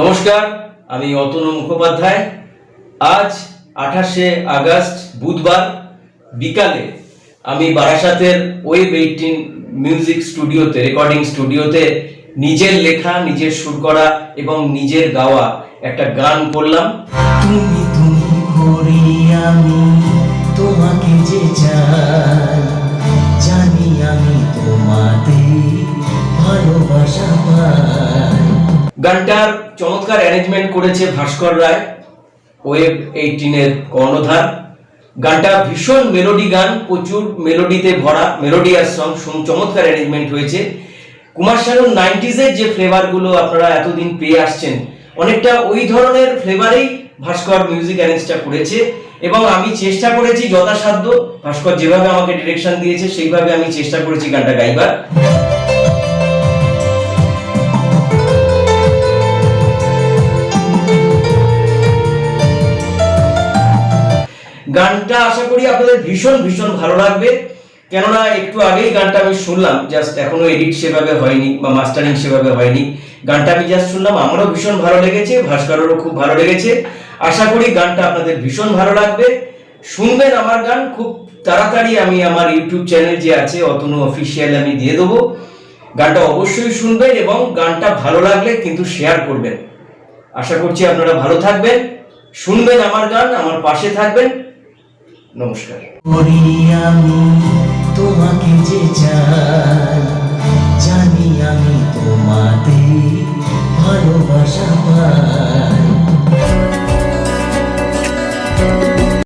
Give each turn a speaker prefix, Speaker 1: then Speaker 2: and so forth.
Speaker 1: নমস্কার, আমি অতনু মুখোপাধ্যায়। আজ আঠাশে আগস্ট, বুধবার বিকালে আমি বারাসাতের ওয়েব এইটিন মিউজিক স্টুডিওতে, রেকর্ডিং স্টুডিওতে নিজের লেখা, নিজের সুর করা এবং নিজের গাওয়া একটা গান করলাম।
Speaker 2: তুমি তুমি করি আমি তোমাকে যে চাই, জানি আমি তোমাতে ভালোবাসা পাই।
Speaker 1: গানটার চমৎকার অ্যারেঞ্জমেন্ট করেছে ভাস্কর রায়, ওয়েব এইটিনের কর্ণধার। গানটা ভীষণ মেলোডি গান, প্রচুর মেলোডিতে ভরা মেলোডিয়াস সং চমৎকার অ্যারেঞ্জমেন্ট হয়েছে। কুমার শানুর নাইনটিজের যে ফ্লেভারগুলো আপনারা এতদিন পেয়ে আসছেন, অনেকটা ওই ধরনের ফ্লেভারেই ভাস্কর মিউজিক অ্যারেঞ্জটা করেছে। এবং আমি চেষ্টা করেছি যথাসাধ্য, ভাস্কর যেভাবে আমাকে ডিরেকশন দিয়েছে, সেইভাবে আমি চেষ্টা করেছি গানটা গাইবার। গানটা আশা করি আপনাদের ভীষণ ভীষণ ভালো লাগবে। কেননা একটু আগেই গানটা আমি শুনলাম জাস্ট এখনও এডিট সেভাবে হয়নি বা মাস্টারিং সেভাবে হয়নি। গানটা আমি জাস্ট শুনলাম, আমারও ভীষণ ভালো লেগেছে, ভাস্করেরও খুব ভালো লেগেছে। আশা করি গানটা আপনাদের ভীষণ ভালো লাগবে। শুনবেন আমার গান, খুব তাড়াতাড়ি আমি আমার ইউটিউব চ্যানেল যে আছে, অতনু অফিসিয়াল আমি দিয়ে দেবো। গানটা অবশ্যই শুনবেন এবং গানটা ভালো লাগলে কিন্তু শেয়ার করবেন। আশা করছি আপনারা ভালো থাকবেন। শুনবেন আমার গান, আমার পাশে থাকবেন। নমস্কার।
Speaker 2: তোমাকে যে চাই।